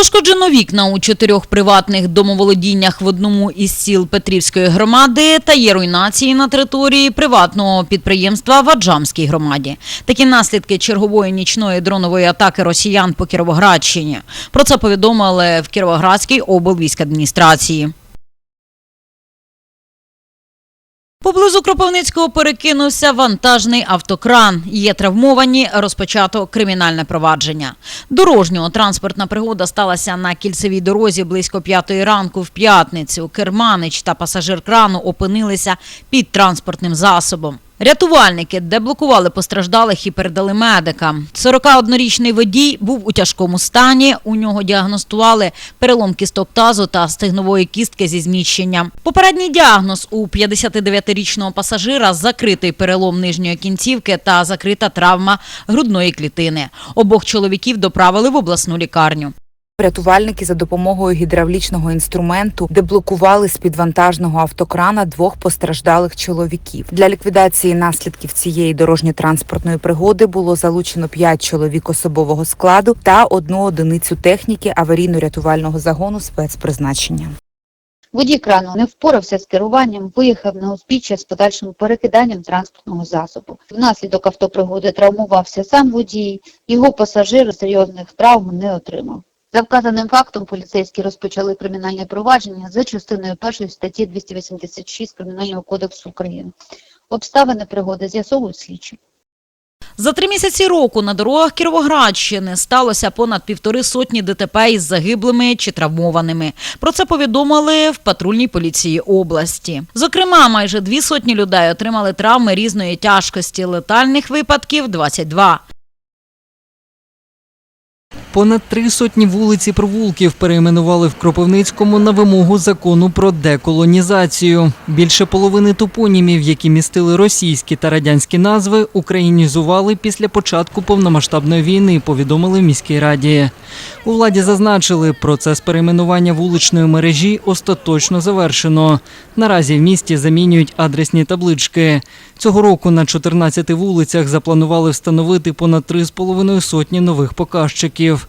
Пошкоджено вікна у чотирьох приватних домоволодіннях в одному із сіл Петрівської громади та є руйнації на території приватного підприємства в Аджамській громаді. Такі наслідки чергової нічної дронової атаки росіян по Кіровоградщині. Про це повідомили в Кіровоградській облвійськадміністрації. Поблизу Кропивницького перекинувся вантажний автокран. Є травмовані, розпочато кримінальне провадження. Дорожнього транспортна пригода сталася на кільцевій дорозі близько п'ятої ранку в п'ятницю. Керманич та пасажир крану опинилися під транспортним засобом. Рятувальники деблокували постраждалих і передали медикам. 41-річний водій був у тяжкому стані. У нього діагностували перелом кісток тазу та стегнової кістки зі зміщенням. Попередній діагноз у 59-річного пасажира закритий перелом нижньої кінцівки та закрита травма грудної клітини. Обох чоловіків доправили в обласну лікарню. Рятувальники за допомогою гідравлічного інструменту деблокували з підвантажного автокрана двох постраждалих чоловіків. Для ліквідації наслідків цієї дорожньо-транспортної пригоди було залучено п'ять чоловік особового складу та одну одиницю техніки аварійно-рятувального загону спецпризначення. Водій крану не впорався з керуванням, виїхав на узбіччя з подальшим перекиданням транспортного засобу. Внаслідок автопригоди травмувався сам водій, його пасажир серйозних травм не отримав. За вказаним фактом поліцейські розпочали кримінальне провадження за частиною першої статті 286 Кримінального кодексу України. Обставини пригоди з'ясовують слідчі. За три місяці року на дорогах Кіровоградщини сталося понад півтори сотні ДТП із загиблими чи травмованими. Про це повідомили в патрульній поліції області. Зокрема, майже дві сотні людей отримали травми різної тяжкості. Летальних випадків 22. Понад три сотні вулиць і провулків перейменували в Кропивницькому на вимогу закону про деколонізацію. Більше половини топонімів, які містили російські та радянські назви, українізували після початку повномасштабної війни, повідомили в міській раді. У владі зазначили, процес перейменування вуличної мережі остаточно завершено. Наразі в місті замінюють адресні таблички. Цього року на 14 вулицях запланували встановити понад 3,5 сотні нових показчиків.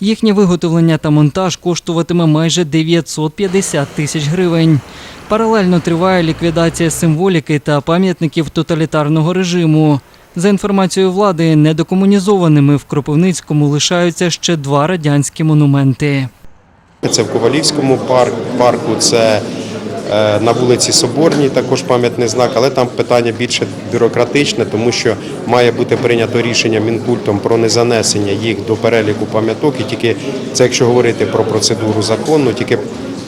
Їхнє виготовлення та монтаж коштуватиме майже 950 тисяч гривень. Паралельно триває ліквідація символіки та пам'ятників тоталітарного режиму. За інформацією влади, недокомунізованими в Кропивницькому лишаються ще два радянські монументи. Це в Ковалівському парк- парку, це на вулиці Соборній також пам'ятний знак, але там питання більше бюрократичне, тому що має бути прийнято рішення Мінкультом про незанесення їх до переліку пам'яток. І тільки це, якщо говорити про процедуру законну, тільки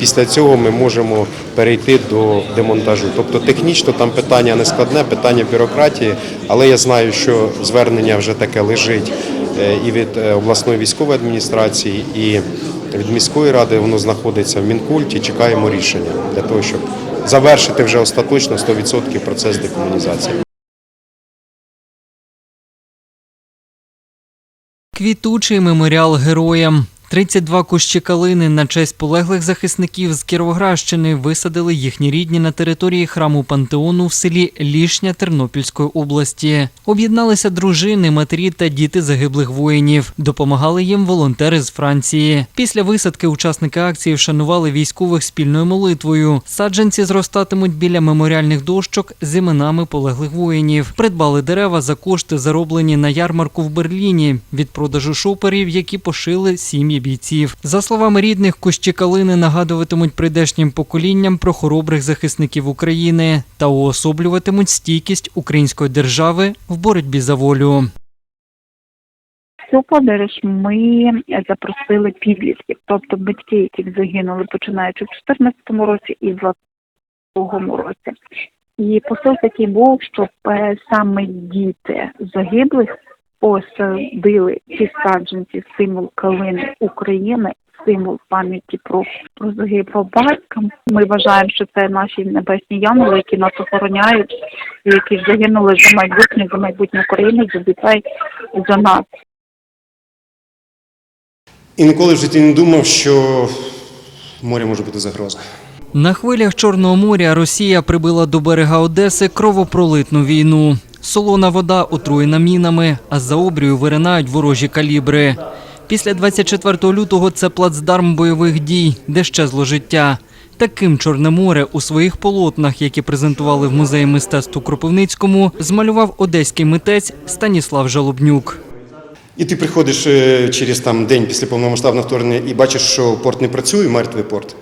після цього ми можемо перейти до демонтажу. Тобто технічно там питання не складне, питання бюрократії, але я знаю, що звернення вже таке лежить е, і від е, обласної військової адміністрації, і від міської ради воно знаходиться в Мінкульті. Чекаємо рішення для того, щоб завершити вже остаточно 100% процес декомунізації. Квітучий меморіал героям. 32 кущі калини на честь полеглих захисників з Кіровоградщини висадили їхні рідні на території храму Пантеону в селі Лішня Тернопільської області. Об'єдналися дружини, матері та діти загиблих воїнів. Допомагали їм волонтери з Франції. Після висадки учасники акції вшанували військових спільною молитвою. Саджанці зростатимуть біля меморіальних дощок з іменами полеглих воїнів. Придбали дерева за кошти, зароблені на ярмарку в Берліні від продажу шоперів, які пошили сім'ї бійців. За словами рідних, кущі калини нагадуватимуть прийдешнім поколінням про хоробрих захисників України та уособлюватимуть стійкість української держави в боротьбі за волю. Цю подорож ми запросили підлітків, тобто батьки, які загинули починаючи в 2014 році і в 2022 році. І посил такий був, щоб саме діти загиблих посадили ці саджанці, символ калини України, символ пам'яті про, про загиблого батька. Ми вважаємо, що це наші небесні янголи, які нас охороняють, які загинули за майбутнє, за майбутнє України, за дітей, за нас. І ніколи в житті не думав, що море може бути загроза. На хвилях Чорного моря Росія прибила до берега Одеси кровопролитну війну. Солона вода отруєна мінами, а з-за обрію виринають ворожі калібри. Після 24 лютого це плацдарм бойових дій, де щезло життя. Таким Чорне море у своїх полотнах, які презентували в музеї мистецтв у Кропивницькому, змалював одеський митець Станіслав Жалобнюк. І ти приходиш е, через там день після повномасштабного вторгнення і бачиш, що порт не працює, мертвий порт.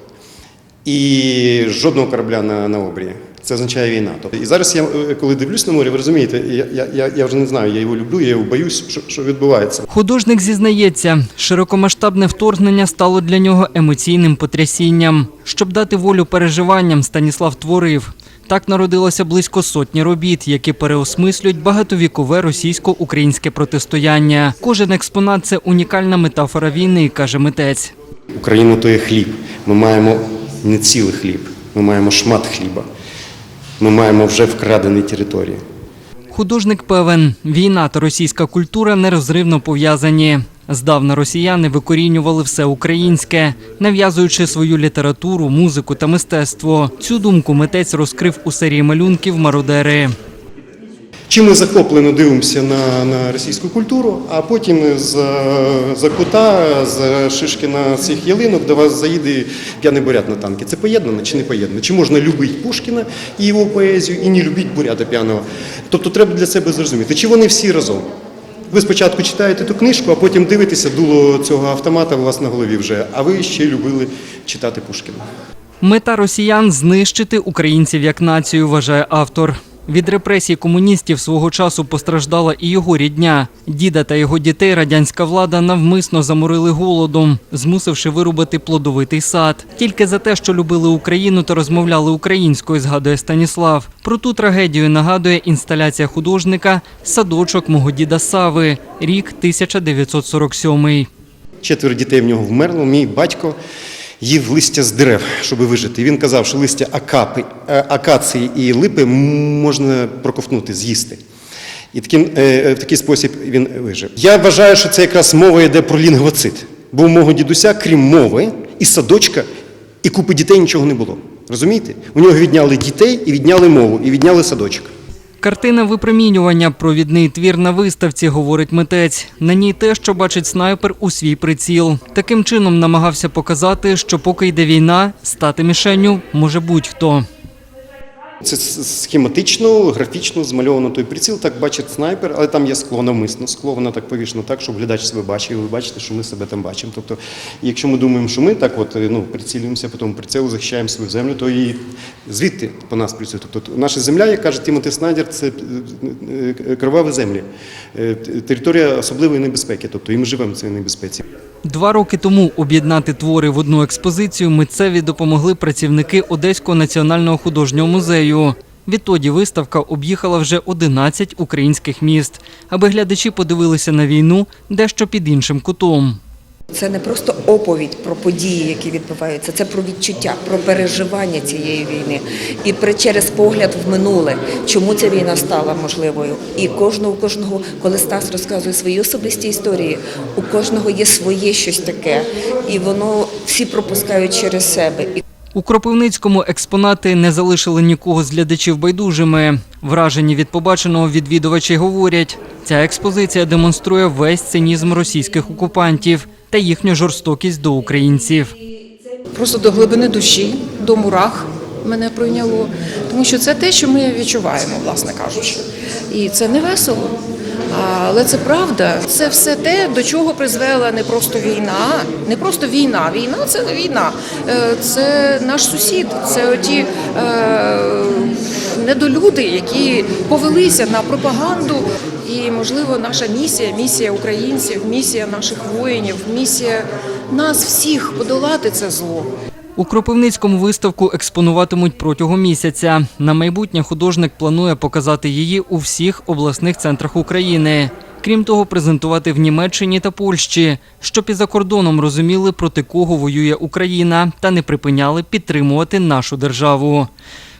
І жодного корабля на, на обрії. Це означає війна. Тобто, і зараз я, е, коли дивлюсь на море, ви розумієте, я, я, я, я вже не знаю, я його люблю, я його боюсь, що, що відбувається. Художник зізнається, широкомасштабне вторгнення стало для нього емоційним потрясінням. Щоб дати волю переживанням, Станіслав творив. Так народилося близько сотні робіт, які переосмислюють багатовікове російсько-українське протистояння. Кожен експонат це унікальна метафора війни, каже митець. Україна то є хліб. Ми маємо не цілий хліб, ми маємо шмат хліба. Ми маємо вже вкрадені території. Художник певен, війна та російська культура нерозривно пов'язані. Здавна росіяни викорінювали все українське, нав'язуючи свою літературу, музику та мистецтво. Цю думку митець розкрив у серії малюнків Мародери. Чи ми захоплено дивимося на, на російську культуру, а потім за, за кута, за Шишкіна цих ялинок до вас заїде п'яний бурят на танки. Це поєднано чи не поєднано? Чи можна любити Пушкіна і його поезію, і не любити бурята п'яного? Тобто треба для себе зрозуміти, чи вони всі разом? Ви спочатку читаєте ту книжку, а потім дивитеся дуло цього автомата у вас на голові вже, а ви ще любили читати Пушкіна. Мета росіян знищити українців як націю, вважає автор. Від репресій комуністів свого часу постраждала і його рідня. Діда та його дітей радянська влада навмисно заморили голодом, змусивши вирубати плодовитий сад. Тільки за те, що любили Україну та розмовляли українською, згадує Станіслав. Про ту трагедію нагадує інсталяція художника Садочок мого діда Сави, рік 1947. Четверо дітей в нього вмерло. Мій батько їв листя з дерев, щоб вижити. Він казав, що листя акапи, е, акації і липи можна проковтнути, з'їсти. І таким, е, е, в такий спосіб він вижив. Я вважаю, що це якраз мова йде про лінгвоцит. Бо у мого дідуся, крім мови, і садочка, і купи дітей нічого не було. Розумієте? У нього відняли дітей, і відняли мову, і відняли садочок. Картина випромінювання провідний твір на виставці, говорить митець. На ній те, що бачить снайпер у свій приціл. Таким чином намагався показати, що поки йде війна, стати мішенню може будь-хто. Це схематично, графічно змальовано той приціл, так бачить снайпер, але там є скло навмисно. Скло воно так повішено так, щоб глядач себе бачив, і ви бачите, що ми себе там бачимо. Тобто, якщо ми думаємо, що ми так от ну, прицілюємося по тому прицелу, захищаємо свою землю, то і звідти по нас працює. Тобто наша земля, як каже Тімоти Снайдер, це е, е, кроваві землі, Е, територія особливої небезпеки. Тобто і ми живемо в цій небезпеці. Два роки тому об'єднати твори в одну експозицію митцеві допомогли працівники Одеського національного художнього музею. Відтоді виставка об'їхала вже 11 українських міст, аби глядачі подивилися на війну дещо під іншим кутом. Це не просто оповідь про події, які відбуваються, це про відчуття, про переживання цієї війни і при через погляд в минуле, чому ця війна стала можливою. І кожного, кожного, коли Стас розказує свої особисті історії, у кожного є своє щось таке, і воно всі пропускають через себе. У Кропивницькому експонати не залишили нікого з глядачів байдужими. Вражені від побаченого відвідувачі говорять, ця експозиція демонструє весь цинізм російських окупантів та їхню жорстокість до українців. просто до глибини душі, до мурах мене пройняло, тому що це те, що ми відчуваємо, власне кажучи. І це не весело. Але це правда. Це все те, до чого призвела не просто війна, не просто війна. Війна це не війна. Е, Це наш сусід, це оті е, недолюди, які повелися на пропаганду. І, можливо, наша місія, місія українців, місія наших воїнів, місія нас всіх подолати це зло. У Кропивницькому виставку експонуватимуть протягом місяця. На майбутнє художник планує показати її у всіх обласних центрах України. Крім того, презентувати в Німеччині та Польщі, щоб і за кордоном розуміли, проти кого воює Україна, та не припиняли підтримувати нашу державу.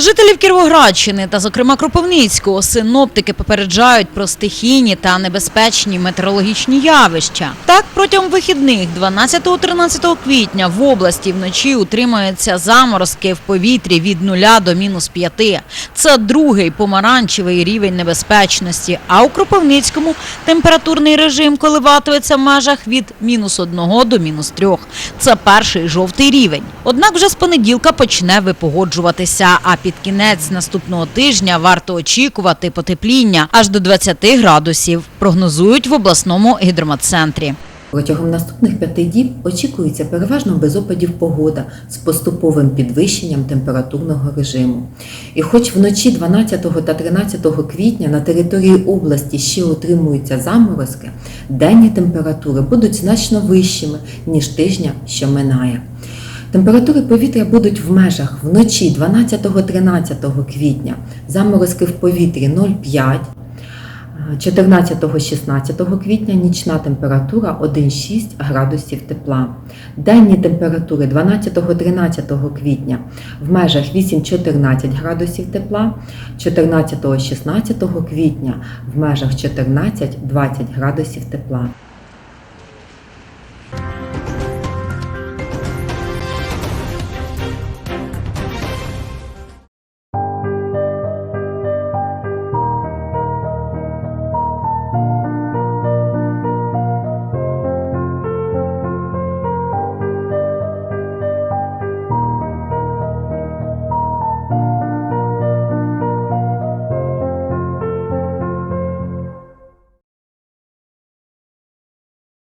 Жителів Кіровоградщини та, зокрема, Кропивницького синоптики попереджають про стихійні та небезпечні метеорологічні явища. Так, протягом вихідних 12-13 квітня в області вночі утримуються заморозки в повітрі від 0 до мінус 5. Це другий помаранчевий рівень небезпечності. А у Кропивницькому температурний режим коливатиметься в межах від мінус 1 до мінус 3. Це перший жовтий рівень. Однак вже з понеділка почне випогоджуватися. А під кінець наступного тижня варто очікувати потепління аж до 20 градусів. Прогнозують в обласному гідрометцентрі. Протягом наступних п'яти діб очікується переважно без опадів погода з поступовим підвищенням температурного режиму. І хоч вночі 12 та 13 квітня на території області ще утримуються заморозки, денні температури будуть значно вищими, ніж тижня, що минає. Температури повітря будуть в межах вночі 12-13 квітня, заморозки в повітрі 0,5, 14-16 квітня нічна температура 1,6 градусів тепла. Денні температури 12-13 квітня в межах 8-14 градусів тепла, 14-16 квітня в межах 14-20 градусів тепла.